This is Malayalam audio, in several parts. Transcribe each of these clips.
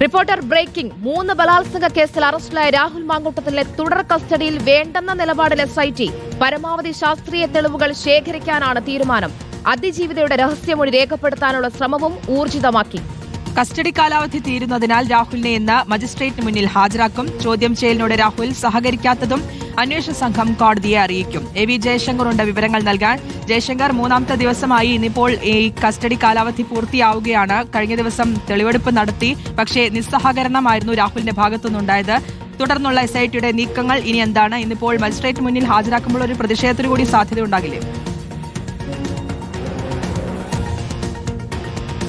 Reporter breaking. മൂന്ന് ബലാത്സംഗ കേസിൽ അറസ്റ്റിലായ രാഹുൽ മാങ്കൂട്ടത്തിലെ തുടർ കസ്റ്റഡിയിൽ വേണ്ടെന്ന നിലപാടിൽ എസ് ഐ ടി പരമാവധി ശാസ്ത്രീയ തെളിവുകൾ ശേഖരിക്കാനാണ് തീരുമാനം. അതിജീവിതയുടെ രഹസ്യമൊഴി രേഖപ്പെടുത്താനുള്ള ശ്രമവും ഊർജിതമാക്കി. കസ്റ്റഡി കാലാവധി തീരുന്നതിനാൽ രാഹുലിനെ ഇന്ന് മജിസ്ട്രേറ്റിന് മുന്നിൽ ഹാജരാക്കും. ചോദ്യം ചെയ്യലിനോട് രാഹുൽ സഹകരിക്കാത്തതും അന്വേഷണ സംഘം കോടതിയെ അറിയിക്കും. എ വി ജയശങ്കറുണ്ട് വിവരങ്ങൾ നൽകാൻ. ജയശങ്കർ മൂന്നാമത്തെ ദിവസമായി ഇന്നിപ്പോൾ ഈ കസ്റ്റഡി കാലാവധി പൂർത്തിയാവുകയാണ്. കഴിഞ്ഞ ദിവസം തെളിവെടുപ്പ് നടത്തി. പക്ഷേ നിസ്സഹകരണമായിരുന്നു രാഹുലിന്റെ ഭാഗത്തുനിന്നുണ്ടായത്. തുടർന്നുള്ള എസ് ഐ ടിയുടെ നീക്കങ്ങൾ ഇനി എന്താണ്? ഇന്നിപ്പോൾ മജിസ്ട്രേറ്റ് മുന്നിൽ ഹാജരാക്കുമ്പോൾ ഒരു പ്രതിഷേധത്തിനു കൂടി സാധ്യതയുണ്ടാകില്ലേ?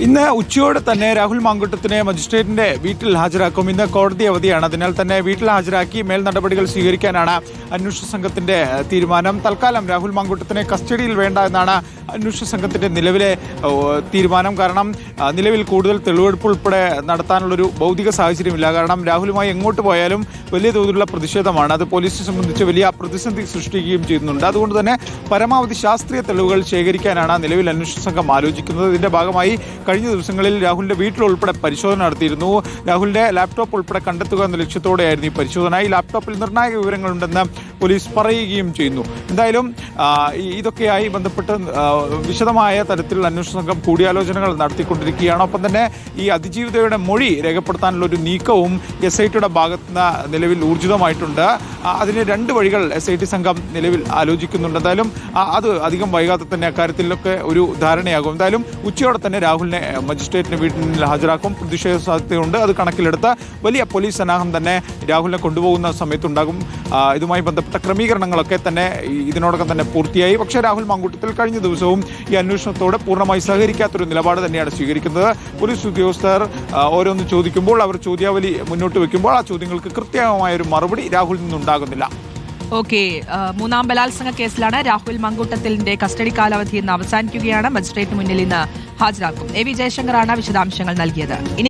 ഇന്ന് ഉച്ചയോടെ തന്നെ രാഹുൽ മാങ്കുട്ടത്തിനെ മജിസ്ട്രേറ്റിന്റെ വീട്ടിൽ ഹാജരാക്കും. ഇന്ന് കോടതി അവധിയാണ്. അതിനാൽ തന്നെ വീട്ടിൽ ഹാജരാക്കി മേൽ നടപടികൾ സ്വീകരിക്കാനാണ് അന്വേഷണ സംഘത്തിന്റെ തീരുമാനം. തൽക്കാലം രാഹുൽ മാങ്കുട്ടത്തിനെ കസ്റ്റഡിയിൽ വേണ്ട എന്നാണ് അന്വേഷണ സംഘത്തിന്റെ നിലവിലെ തീരുമാനം. കാരണം നിലവിൽ കൂടുതൽ തെളിവെടുപ്പ് ഉൾപ്പെടെ നടത്താനുള്ളൊരു ഭൗതിക സാഹചര്യമില്ല. കാരണം രാഹുലുമായി എങ്ങോട്ട് പോയാലും വലിയ തോതിലുള്ള പ്രതിഷേധമാണ്. അത് പോലീസിനെ സംബന്ധിച്ച് വലിയ പ്രതിസന്ധി സൃഷ്ടിക്കുകയും ചെയ്യുന്നുണ്ട്. അതുകൊണ്ട് തന്നെ പരമാവധി ശാസ്ത്രീയ തെളിവുകൾ ശേഖരിക്കാനാണ് നിലവിൽ അന്വേഷണ സംഘം ആലോചിക്കുന്നത്. ഇതിന്റെ ഭാഗമായി കഴിഞ്ഞ ദിവസങ്ങളിൽ രാഹുലിന്റെ വീട്ടിലുൾപ്പെടെ പരിശോധന നടത്തിയിരുന്നു. രാഹുലിന്റെ ലാപ്ടോപ്പ് ഉൾപ്പെടെ കണ്ടെത്തുക എന്ന ലക്ഷ്യത്തോടെയായിരുന്നു ഈ പരിശോധന. ഈ ലാപ്ടോപ്പിൽ നിർണായക വിവരങ്ങളുണ്ടെന്ന് പോലീസ് പറയുകയും ചെയ്യുന്നു. എന്തായാലും ഇതൊക്കെയായി ബന്ധപ്പെട്ട് വിശദമായ തരത്തിലുള്ള അന്വേഷണ സംഘം കൂടിയാലോചനകൾ നടത്തിക്കൊണ്ടിരിക്കുകയാണ്. ഒപ്പം തന്നെ ഈ അതിജീവിതയുടെ മൊഴി രേഖപ്പെടുത്താനുള്ള ഒരു നീക്കവും എസ് ഐ ടിയുടെ ഭാഗത്ത് നിന്ന് നിലവിൽ ഊർജിതമായിട്ടുണ്ട്. അതിന് രണ്ട് വഴികൾ എസ് ഐ ടി സംഘം നിലവിൽ ആലോചിക്കുന്നുണ്ട്. എന്തായാലും അത് അധികം വൈകാതെ തന്നെ അക്കാര്യത്തിലൊക്കെ ഒരു ധാരണയാകും. എന്തായാലും ഉച്ചയോടെ തന്നെ രാഹുലിനെ മജിസ്ട്രേറ്റിന് വീട്ടിൽ ഹാജരാക്കും. പ്രതിഷേധ സാധ്യതയുണ്ട്. അത് കണക്കിലെടുത്ത് വലിയ പോലീസ് സന്നാഹം തന്നെ രാഹുലിനെ കൊണ്ടുപോകുന്ന സമയത്തുണ്ടാകും. ഇതുമായി ബന്ധപ്പെട്ട ക്രമീകരണങ്ങളൊക്കെ തന്നെ ഇതിനോടൊപ്പം തന്നെ പൂർത്തിയായി. പക്ഷേ രാഹുൽ മങ്കൂട്ടത്തിൽ കഴിഞ്ഞ ദിവസവും ഈ അന്വേഷണത്തോട് പൂർണമായി സഹകരിക്കാത്തൊരു നിലപാട് തന്നെയാണ് സ്വീകരിക്കുന്നത്. പോലീസ് ഉദ്യോഗസ്ഥർ ഓരോന്ന് ചോദിക്കുമ്പോൾ അവർ ചോദ്യാവലി മുന്നോട്ട് വെക്കുമ്പോൾ ആ ചോദ്യങ്ങൾക്ക് കൃത്യമായ ഒരു മറുപടി രാഹുൽ നിന്നുണ്ടാകുന്നില്ല. ഓക്കെ മൂന്നാം ബലാത്സംഗ കേസിലാണ് രാഹുൽ മങ്കൂട്ടത്തിലിന്റെ കസ്റ്റഡി കാലാവധി ഇന്ന് അവസാനിക്കുകയാണ്. മജിസ്ട്രേറ്റ് മുന്നിൽ ഇന്ന് ഹാജരാക്കും. എ വി ജയശങ്കറാണ് വിശദാംശങ്ങൾ നൽകിയത്. ഇനി